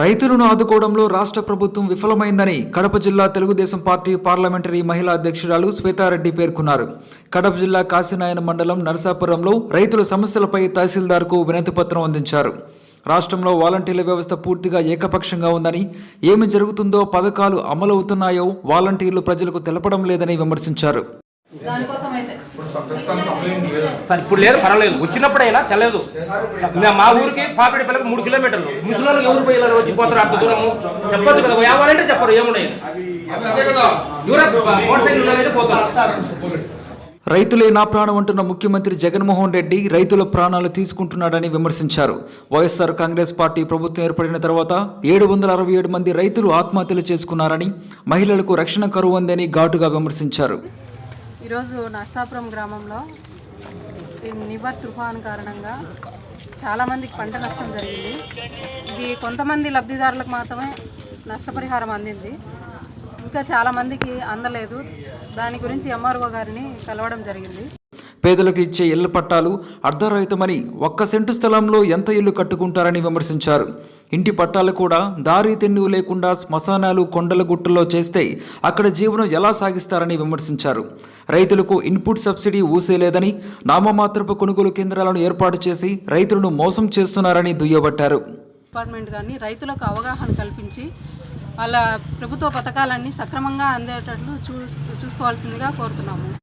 రైతులను ఆదుకోవడంలో రాష్ట్ర ప్రభుత్వం విఫలమైందని కడప జిల్లా తెలుగుదేశం పార్టీ పార్లమెంటరీ మహిళా అధ్యక్షురాలు శ్వేతారెడ్డి పేర్కొన్నారు. కడప జిల్లా కాశీనాయన మండలం నరసాపురంలో రైతుల సమస్యలపై తహసీల్దార్కు వినతి పత్రం అందించారు. రాష్ట్రంలో వాలంటీర్ల వ్యవస్థ పూర్తిగా ఏకపక్షంగా ఉందని ఏమి జరుగుతుందో పథకాలు అమలవుతున్నాయో వాలంటీర్లు ప్రజలకు తెలపడం లేదని విమర్శించారు. దానికోసం అయితే సార్ ఇప్పుడు లేదు పర్వాలేదు. వచ్చినప్పుడైనా తెలియదు మేము మా ఊరికి పాపిడి పిల్లకి మూడు కిలోమీటర్లు. ముసలి ఎవరు పోయి వచ్చి పోతారు అంత దూరము? చెప్పొచ్చు కదా ఏమనంటే చెప్పరు ఏమున్నాయి? దూరం మోటార్ సైకిల్ ఉన్నదైతే పోతారు. రైతులే నా ప్రాణం అంటున్న ముఖ్యమంత్రి జగన్మోహన్ రెడ్డి రైతుల ప్రాణాలు తీసుకుంటున్నాడని విమర్శించారు. వైఎస్ఆర్ కాంగ్రెస్ పార్టీ ప్రభుత్వం ఏర్పడిన తర్వాత ఏడు వందల అరవై ఏడు మంది రైతులు ఆత్మహత్యలు చేసుకున్నారని మహిళలకు రక్షణ కరువు ఉందని ఘాటుగా విమర్శించారు. ఈరోజు నర్సాపురం గ్రామంలో ఈ నివర్ తుఫాన్ కారణంగా చాలామందికి పంట నష్టం జరిగింది. ఇది కొంతమంది లబ్ధిదారులకు మాత్రమే నష్టపరిహారం అందింది. ఇంకా చాలామందికి అందలేదు. దాని గురించి ఎంఆర్ఓ గారిని కలవడం జరిగింది. పేదలకు ఇచ్చే ఇళ్ళ పట్టాలు అర్ధరహితమని ఒక్క సెంటు స్థలంలో ఎంత ఇల్లు కట్టుకుంటారని విమర్శించారు. ఇంటి పట్టాలు కూడా దారి తెన్నువు లేకుండా శ్మశానాలు కొండల గుట్టల్లో చేస్తే అక్కడ జీవనం ఎలా సాగిస్తారని విమర్శించారు. రైతులకు ఇన్పుట్ సబ్సిడీ ఊసేలేదని నామమాత్రపు కొనుగోలు కేంద్రాలను ఏర్పాటు చేసి రైతులను మోసం చేస్తున్నారని దుయ్యబట్టారు. డిపార్ట్మెంట్ కానీ రైతులకు అవగాహన కల్పించి వాళ్ళ ప్రభుత్వ పథకాలన్నీ సక్రమంగా అందేటట్లు చూ చూసుకోవాల్సిందిగా కోరుతున్నాము.